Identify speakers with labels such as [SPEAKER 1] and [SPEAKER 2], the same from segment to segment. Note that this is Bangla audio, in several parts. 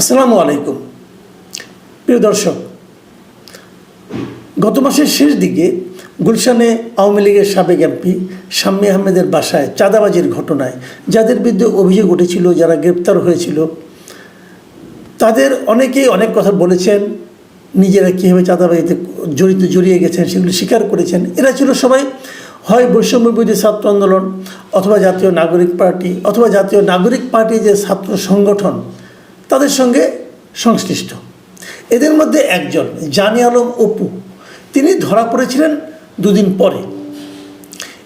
[SPEAKER 1] আসসালামু আলাইকুম। প্রিয় দর্শক, গত মাসের শেষ দিকে গুলশানে আওয়ামী লীগের সাবেক এমপি শাম্মী আহমেদের বাসায় চাঁদাবাজির ঘটনায়, যাদের বিরুদ্ধে অভিযোগ উঠেছিল, যারা গ্রেপ্তার হয়েছিল, তাদের অনেকেই অনেক কথা বলেছেন, নিজেরা কীভাবে চাঁদাবাজিতে জড়িত জড়িয়ে গেছেন, সেগুলি স্বীকার করেছেন। এরা ছিল সবাই, হয় বৈষম্য বিরোধী ছাত্র আন্দোলন, অথবা জাতীয় নাগরিক পার্টি, অথবা জাতীয় নাগরিক পার্টি যে ছাত্র সংগঠন তাদের সঙ্গে সংশ্লিষ্ট। এদের মধ্যে একজন, জানি আলম অপু, তিনি ধরা পড়েছিলেন দুদিন পরে।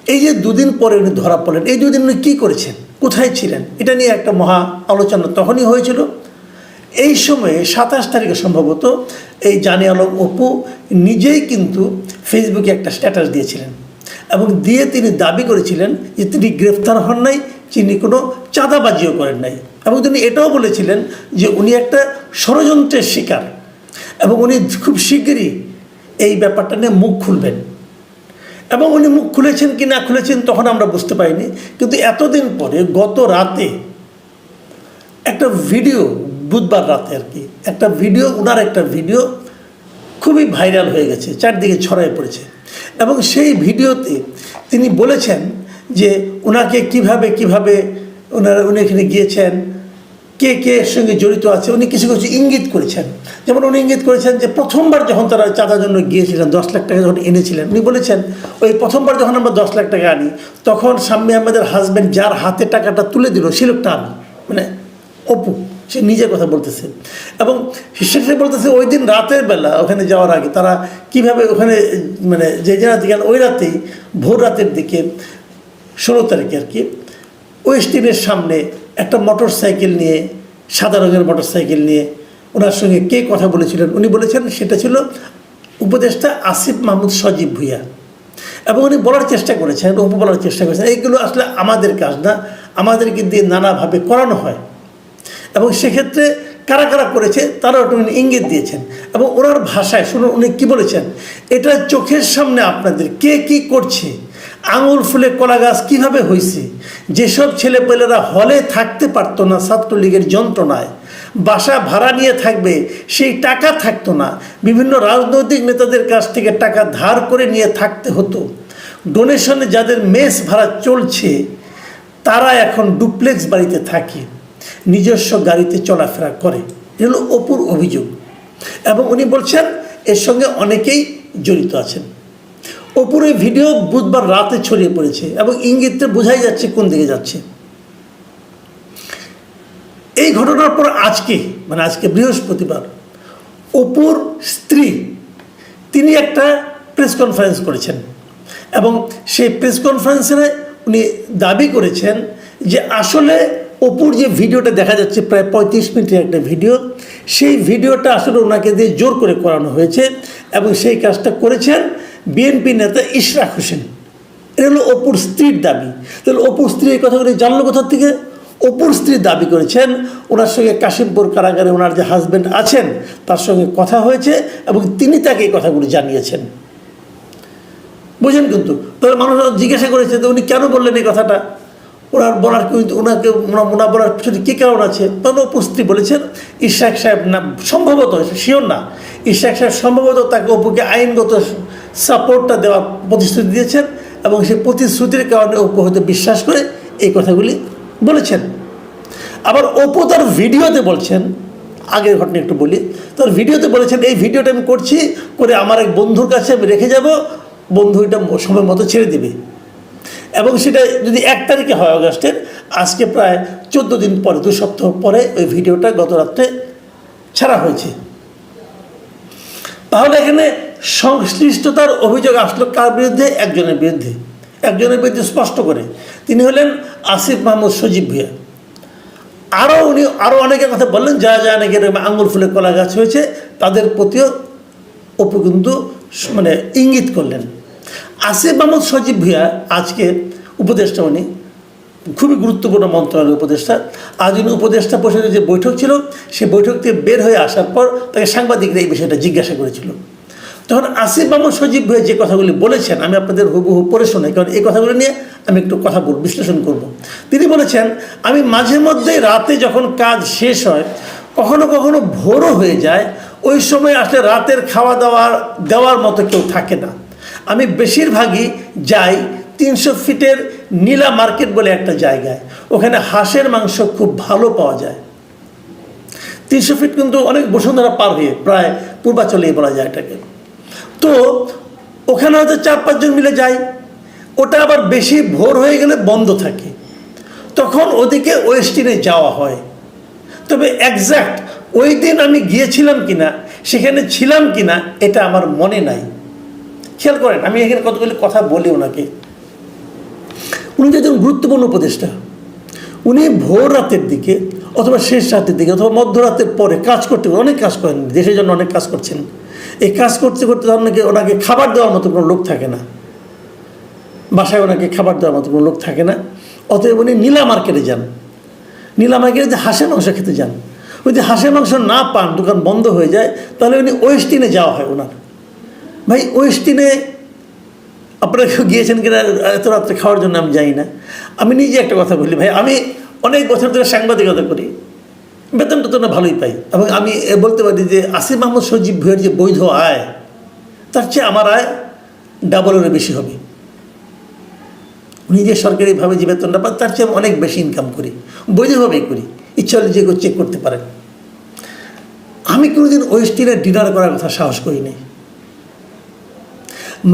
[SPEAKER 1] এই যে দুদিন পরে উনি ধরা পড়লেন, এই দুদিন উনি কী করেছেন? কোথায় ছিলেন? এটা নিয়ে একটা মহা আলোচনা তখনই হয়েছিল। এই সময়ে সাতাশ তারিখে সম্ভবত এই জানি আলম অপু নিজেই কিন্তু ফেসবুকে একটা স্ট্যাটাস দিয়েছিলেন এবং দিয়ে তিনি দাবি করেছিলেন যে তিনি গ্রেফতার হন নাই তিনি কোনো চাঁদাবাজিও করেন নাই। এবং তিনি এটাও বলেছিলেন যে উনি একটা ষড়যন্ত্রের শিকার এবং উনি খুব শিগগিরই এই ব্যাপারটা নিয়ে মুখ খুলবেন। এবং উনি মুখ খুলেছেন কি না খুলেছেন তখন আমরা বুঝতে পারিনি। কিন্তু এতদিন পরে গত রাতে একটা ভিডিও, বুধবার রাতে আর কি, একটা ভিডিও ওনার একটা ভিডিও খুবই ভাইরাল হয়ে গেছে, চারদিকে ছড়ায় পড়েছে। এবং সেই ভিডিওতে তিনি বলেছেন যে ওনাকে কীভাবে কীভাবে ওনারা, উনি এখানে গিয়েছেন। কে কে এর সঙ্গে জড়িত আছে, উনি কিছু কিছু ইঙ্গিত করেছেন। যেমন উনি ইঙ্গিত করেছেন যে প্রথমবার যখন তারা চাঁদার জন্য গিয়েছিলেন, দশ লাখ টাকা যখন এনেছিলেন, উনি বলেছেন, ওই প্রথমবার যখন আমরা দশ লাখ টাকা আনি, তখন শাম্মী আহমেদের হাজব্যান্ড যার হাতে টাকাটা তুলে দিল, সে লোকটা আমি। মানে অপু, সে নিজের কথা বলতেছে। এবং সেটা বলতেছে, ওই দিন রাতের বেলা ওখানে যাওয়ার আগে তারা কীভাবে ওখানে মানে যে যে রাতে গেল ওই রাতেই ভোর রাতের দিকে ষোলো তারিখে আর কি ওয়েস্টিনের সামনে একটা মোটর সাইকেল নিয়ে, সাদা রঙের মোটর সাইকেল নিয়ে ওনার সঙ্গে কে কথা বলেছিলেন? উনি বলেছেন সেটা ছিল উপদেষ্টা আসিফ মাহমুদ সজীব ভুইয়া। এবং উনি বলার চেষ্টা করেছেন উপ বলার চেষ্টা করেছেন, এইগুলো আসলে আমাদের কাজ না, আমাদেরকে দিয়ে নানাভাবে করানো হয়। এবং সেক্ষেত্রে কারা কারা করেছে তারা ওটা উনি ইঙ্গিত দিয়েছেন। এবং ওনার ভাষায় শুনুন, উনি কী বলেছেন, এটা চোখের সামনে আপনাদের, কে কি করছে? আঙুল ফুলে কলা গাছ কীভাবে হয়েছে যেসব ছেলেপেলেরা হলে থাকতে পারতো না ছাত্রলীগের যন্ত্রণায়, বাসা ভাড়া নিয়ে থাকবে, সেই টাকা থাকতো না। বিভিন্ন রাজনৈতিক নেতাদের কাছ থেকে টাকা ধার করে নিয়ে থাকতে হতো। ডোনেশনে যাদের মেস ভাড়া চলছে, তারা এখন ডুপ্লেক্স বাড়িতে থাকে, নিজস্ব গাড়িতে চলাফেরা করে। এ হলো অপুর অভিযোগ। এবং উনি বলছেন, এর সঙ্গে অনেকেই জড়িত আছেন। এই ভিডিও বুধবার রাতে ছড়িয়ে পড়েছে এবং ইঙ্গিতটা বোঝাই যাচ্ছে কোন দিকে যাচ্ছে। এই ঘটনার পর আজকে মানে আজকে বৃহস্পতিবার, অপুর স্ত্রী, তিনি একটা প্রেস কনফারেন্স করেছেন এবং সেই প্রেস কনফারেন্সে উনি দাবি করেছেন যে আসলে অপুর যে ভিডিওটা দেখা যাচ্ছে প্রায় পঁয়ত্রিশ মিনিটের একটা ভিডিও, সেই ভিডিওটা আসলে ওনাকে দিয়ে জোর করে করানো হয়েছে এবং সেই কাজটা করেছেন বিএনপি নেতা ইশরাক হোসেন। এটা হলো অপুর স্ত্রীর দাবি। তাহলে অপুর স্ত্রী এই কথাগুলি জানলো কোথার থেকে? অপুর স্ত্রী দাবি করেছেন, ওনার সঙ্গে কাশিমপুর কারাগারে ওনার যে হাজব্যান্ড আছেন, তার সঙ্গে কথা হয়েছে এবং তিনি তাকে এই কথাগুলি জানিয়েছেন। বুঝেন কিন্তু, তাহলে মানুষ জিজ্ঞাসা করেছে তো উনি কেন বললেন এই কথাটা? ওনার বলার কিন্তু ওনাকে ওনার বলার পিছনে কী কারণ আছে? তখন উপস্থিতি বলেছেন ইশাক সাহেব না সম্ভবত শিওর না ইশাক সাহেব সম্ভবত তাকে অপুকে আইনগত সাপোর্টটা দেওয়ার প্রতিশ্রুতি দিয়েছেন এবং সেই প্রতিশ্রুতির কারণে অপু হয়তো বিশ্বাস করে এই কথাগুলি বলেছেন। আবার অপু তার ভিডিওতে বলছেন, আগের ঘটনা একটু বলি, তার ভিডিওতে বলেছেন, এই ভিডিওটা আমি করছি করে আমার এক বন্ধুর কাছে আমি রেখে যাব বন্ধু এটা সময় মতো ছেড়ে দিবে। এবং সেটা যদি এক তারিখে হয় অগাস্টের আজকে প্রায় চোদ্দ দিন পরে, দু সপ্তাহ পরে ওই ভিডিওটা গত রাত্রে ছাড়া হয়েছে। তাহলে এখানে সংশ্লিষ্টতার অভিযোগ আসলো কার বিরুদ্ধে? একজনের বিরুদ্ধে। একজনের বিরুদ্ধে স্পষ্ট করে। তিনি হলেন আসিফ মাহমুদ সজীব ভুইয়া। আরও উনি আরও অনেকের কথা বললেন যা যা অনেকের আঙুল ফুলে কলা গাছ হয়েছে, তাদের প্রতিও অপু কিন্তু মানে ইঙ্গিত করলেন। আসিফ মাহমুদ সজীব ভুইয়া আজকে উপদেষ্টা, উনি খুবই গুরুত্বপূর্ণ মন্ত্রণালয়ের উপদেষ্টা। আজ উনি উপদেষ্টা পরিষদের যে বৈঠক ছিল সেই বৈঠক থেকে বের হয়ে আসার পর তাকে সাংবাদিকরা এই বিষয়টা জিজ্ঞাসা করেছিল। তখন আসিফ মাহমুদ সজীব ভুইয়া যে কথাগুলি বলেছেন, আমি আপনাদের হুবহু পড়ে শোনাই, কারণ এই কথাগুলো নিয়ে আমি একটু কথা বলব বিশ্লেষণ করব। তিনি বলেছেন, আমি মাঝে মধ্যে রাতে যখন কাজ শেষ হয়, কখনো কখনো ভোরও হয়ে যায়, ওই সময় আসলে রাতের খাওয়া দাওয়ার, দেওয়ার মতো কেউ থাকে না। আমি বেশিরভাগই যাই তিনশো ফিটের নীলা মার্কেট বলে একটা জায়গায়, ওখানে হাঁসের মাংস খুব ভালো পাওয়া যায়। তিনশো ফিট কিন্তু অনেক বসুন্ধরা পার হয়ে প্রায় পূর্বাচলেই বলা যায় এটাকে। তো ওখানে হয়তো চার পাঁচজন মিলে যাই। ওটা আবার বেশি ভোর হয়ে গেলে বন্ধ থাকে। তখন ওদিকে ওয়েস্টিনে যাওয়া হয়। তবে একজ্যাক্ট ওই দিন আমি গিয়েছিলাম কিনা, সেখানে ছিলাম কিনা, এটা আমার মনে নাই। খেয়াল করেন, আমি এখানে কতগুলি কথা বলি ওনাকে। উনি একজন গুরুত্বপূর্ণ উপদেষ্টা। উনি ভোর রাতের দিকে অথবা শেষ রাতের দিকে অথবা মধ্যরাতের পরে কাজ করতে অনেক কাজ করেন, দেশের জন্য অনেক কাজ করছেন। এই কাজ করতে করতে ওনাকে ওনাকে খাবার দেওয়ার মতো কোনো লোক থাকে না। বাসায় ওনাকে খাবার দেওয়ার মতো কোনো লোক থাকে না। অতএব উনি নীলা মার্কেটে যান। নীলা মার্কেটে যে হাঁসের মাংস খেতে যান। ওই যে হাঁসের মাংস না পান, দোকান বন্ধ হয়ে যায়, তাহলে উনি ওয়েস্টিনে যাওয়া হয় ওনার। ভাই, ওয়েস্টিনে আপনারা কেউ গিয়েছেন কিনা, এত রাত্রে খাওয়ার জন্য আমি যাই না। আমি নিজে একটা কথা বলি, ভাই, আমি অনেক বছর ধরে সাংবাদিকতা করি। বেতন টেতন ভালোই পাই। এবং আমি বলতে পারি যে আসিফ মাহমুদ সজীব ভুইয়ের যে বৈধ আয়, তার চেয়ে আমার আয় ডাবলেরও বেশি হবে। নিজে সরকারিভাবে যে বেতনটা পান তার চেয়ে আমি অনেক বেশি ইনকাম করি। বৈধভাবেই করি। ইচ্ছা হলে যে চেক করতে পারেন আমি কোনোদিন ওয়েস্টিনে ডিনার করার কথা সাহস করি করিনি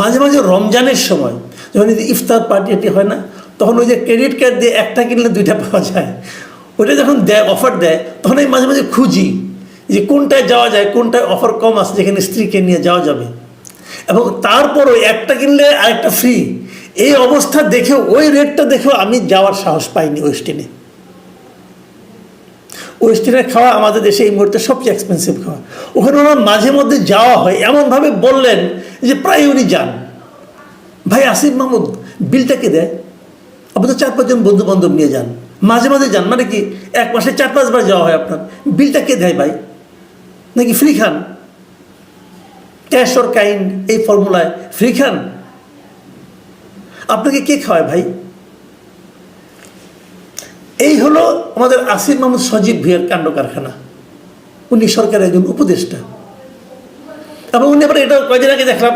[SPEAKER 1] মাঝে মাঝে রমজানের সময় যখন ইফতার পার্টি হয় না, তখন ওই যে ক্রেডিট কার্ড দিয়ে একটা কিনলে দুইটা পাওয়া যায়। ওইটা যখন দেয় অফার দেয়, তখন আমি মাঝে মাঝে খুঁজি যে কোনটায় যাওয়া যায়, কোনটায় অফার কম আছে, যেখানে স্ত্রীকে নিয়ে যাওয়া যাবে। এবং তারপরও একটা কিনলে আরেকটা ফ্রি এই অবস্থা দেখেও, ওই রেটটা দেখেও আমি যাওয়ার সাহস পাইনি ওয়েস্টিনে ওয়েস্টিনের খাওয়া আমাদের দেশে এই মুহূর্তে সবচেয়ে এক্সপেন্সিভ খাওয়া। ওখানে ওনার মাঝে মধ্যে যাওয়া হয়, এমনভাবে বললেন যে প্রায় উনি যান। ভাই, আসিফ মাহমুদ বিলটা কে দেয়? আপনি চার পাঁচজন বন্ধু বান্ধব নিয়ে যান। মাঝে মাঝে যান মানে কি, এক মাসে চার পাঁচবার যাওয়া হয় আপনার। বিলটা কে দেয় ভাই? নাকি ফ্রি খান? ক্যাশ অর কাইন্ড এই ফর্মুলায় ফ্রি খান? আপনাকে কে খাওয়ায় ভাই? এই হলো আমাদের আসিফ মাহমুদ সজীব ভুইয়ার কাণ্ড কারখানা। উনি সরকারের একজন উপদেষ্টা। এবং উনি আবার এটাও কয়দিন আগে দেখলাম,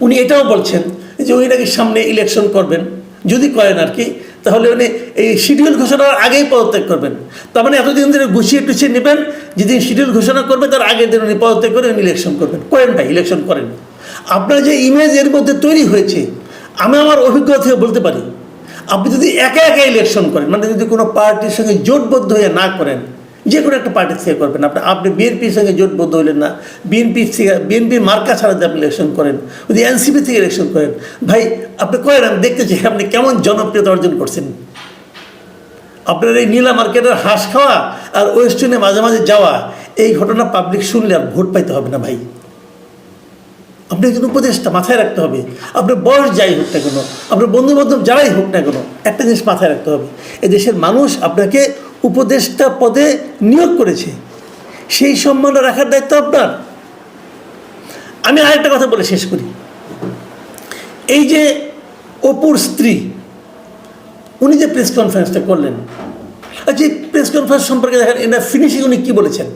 [SPEAKER 1] উনি এটাও বলছেন যে উনি নাকি সামনে ইলেকশন করবেন। যদি করেন আর কি তাহলে উনি এই শিডিউল ঘোষণার আগেই পদত্যাগ করবেন। তার মানে এতদিন ধরে গুছিয়ে টুছিয়ে নেবেন, যেদিন শিডিউল ঘোষণা করবে, তার আগের দিন উনি পদত্যাগ করে উনি ইলেকশন করবেন। করেন ভাই ইলেকশন করেন। আপনার যে ইমেজ এর মধ্যে তৈরি হয়েছে, আমি আমার অভিজ্ঞতা থেকে বলতে পারি, আপনি যদি একা একা ইলেকশন করেন মানে যদি কোনো পার্টির সঙ্গে জোটবদ্ধ হয়ে না করেন যে কোনো একটা পার্টির থেকে করবেন। আপনি আপনি বিএনপির সঙ্গে জোটবদ্ধ হইলেন না। বিএনপির থেকে বিএনপির মার্কা ছাড়া যদি আপনি ইলেকশন করেন যদি এনসিপি থেকে ইলেকশন করেন, ভাই, আপনি করেন আমি দেখতে চাই? আপনি কেমন জনপ্রিয়তা অর্জন করছেন? আপনার এই নীলা মার্কেটের হাঁস খাওয়া আর ওয়েস্টার্নে মাঝে মাঝে যাওয়া, এই ঘটনা পাবলিক শুনলে আর ভোট পাইতে হবে না ভাই। আপনি একজন উপদেশটা মাথায় রাখতে হবে। আপনার বয়স যাই হোক না কেন, আপনার বন্ধু বান্ধব যারাই হোক না কেন, একটা জিনিস মাথায় রাখতে হবে। এ দেশের মানুষ আপনাকে উপদেষ্টা পদে নিয়োগ করেছে। সেই সম্মান রাখার দায়িত্ব আপনার। আমি আরেকটা কথা বলে শেষ করি। এই যে অপুর স্ত্রী, উনি যে প্রেস কনফারেন্সটা করলেন আচ্ছা প্রেস কনফারেন্স সম্পর্কে দেখেন এটা ফিনিশিং উনি কী বলেছেন?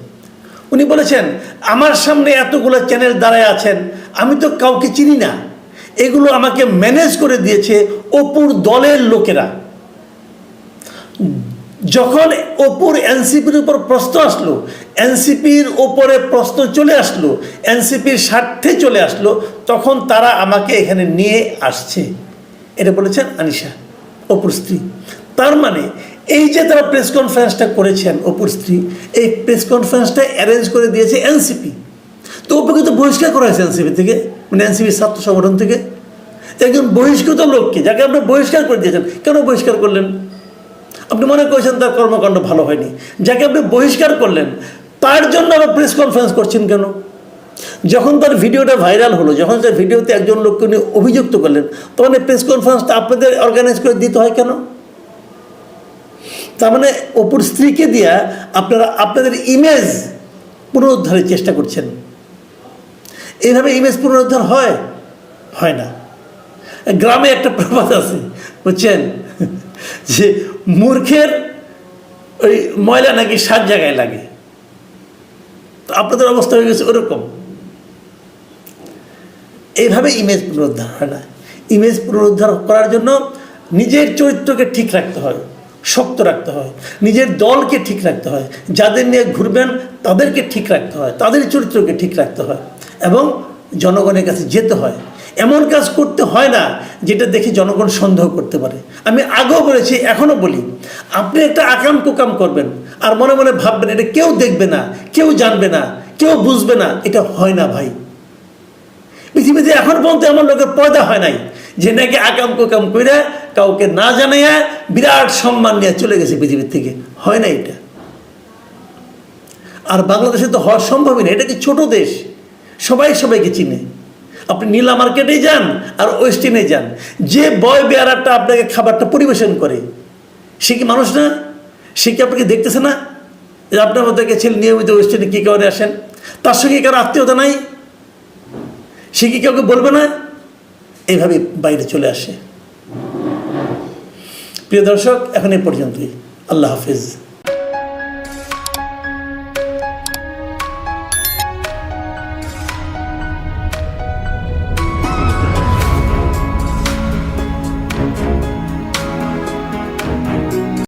[SPEAKER 1] উনি বলেছেন, আমার সামনে এতগুলো চ্যানেল দাঁড়ায় আছেন, আমি তো কাউকে চিনি না। এগুলো আমাকে ম্যানেজ করে দিয়েছে অপুর দলের লোকেরা। যখন অপুর এনসিপির উপর প্রশ্ন আসলো, এনসিপির ওপরে প্রশ্ন চলে আসলো, এনসিপির স্বার্থে চলে আসলো, তখন তারা আমাকে এখানে নিয়ে আসছে। এটা বলেছেন আনিশা, অপুর স্ত্রী। তার মানে এই যে তারা প্রেস কনফারেন্সটা করেছেন, অপুর স্ত্রী, এই প্রেস কনফারেন্সটা অ্যারেঞ্জ করে দিয়েছে এনসিপি। তো অপুকে তো বহিষ্কার করা হয়েছে এনসিপি থেকে মানে এনসিপির ছাত্র সংগঠন থেকে। একজন বহিষ্কৃত লোককে, যাকে আপনি বহিষ্কার করে দিয়েছেন, কেন বহিষ্কার করলেন? আপনি মনে করছেন তার কর্মকাণ্ড ভালো হয়নি। যাকে আপনি বহিষ্কার করলেন, তার জন্য আবার প্রেস কনফারেন্স করছেন কেন? যখন তার ভিডিওটা ভাইরাল হলো, যখন তার ভিডিওতে একজন লোককে উনি অভিযুক্ত করলেন, তখন এই প্রেস কনফারেন্সটা আপনাদের অর্গানাইজ করে দিতে হয় কেন? তার মানে অপুর স্ত্রীকে দিয়া আপনারা আপনাদের ইমেজ পুনরুদ্ধারের চেষ্টা করছেন। এইভাবে ইমেজ পুনরুদ্ধার হয়? হয় না। গ্রামে একটা প্রবাদ আছে, বুঝছেন? যে মূর্খের ওই ময়লা নাকি সাত জায়গায় লাগে। তো আপনাদের অবস্থা হয়ে গেছে ওরকম। এইভাবে ইমেজ পুনরুদ্ধার হয় না। ইমেজ পুনরুদ্ধার করার জন্য নিজের চরিত্রকে ঠিক রাখতে হয়, শক্ত রাখতে হয়, নিজের দলকে ঠিক রাখতে হয়, যাদের নিয়ে ঘুরবেন তাদেরকে ঠিক রাখতে হয়, তাদের চরিত্রকে ঠিক রাখতে হয় এবং জনগণের কাছে যেতে হয়। এমন কাজ করতে হয় না যেটা দেখে জনগণ সন্দেহ করতে পারে। আমি আগেও বলেছি, এখনও বলি, আপনি একটা আকাম কুকাম করবেন আর মনে মনে ভাববেন, এটা কেউ দেখবে না, কেউ জানবে না, কেউ বুঝবে না, এটা হয় না ভাই। পৃথিবীতে এখন পর্যন্ত এমন লোকের পয়দা হয় নাই যে নাকি আকাম কুকাম কইরা কাউকে না জানাইয়া বিরাট সম্মান নিয়ে চলে গেছে পৃথিবীর থেকে। হয় না এটা। আর বাংলাদেশে তো হওয়া সম্ভবই না, এটা কি ছোট দেশ? সবাই সবাইকে চিনে। আপনি নীলা মার্কেটেই যান আর ওয়েস্টিনে যান। যে বয় বেয়ারাটা আপনাকে খাবারটা পরিবেশন করে, সে কি মানুষ না? সে কি আপনাকে দেখতেছে না? যে আপনার মধ্যে ছেলে নিয়মিত ওয়েস্টিনে কী কারণে আসেন? তার সঙ্গে কারও আত্মীয়তা নাই? সে কি কাউকে বলবে না? এইভাবে বাইরে চলে আসে। প্রিয় দর্শক, এখন এই পর্যন্তই। আল্লাহ হাফিজ।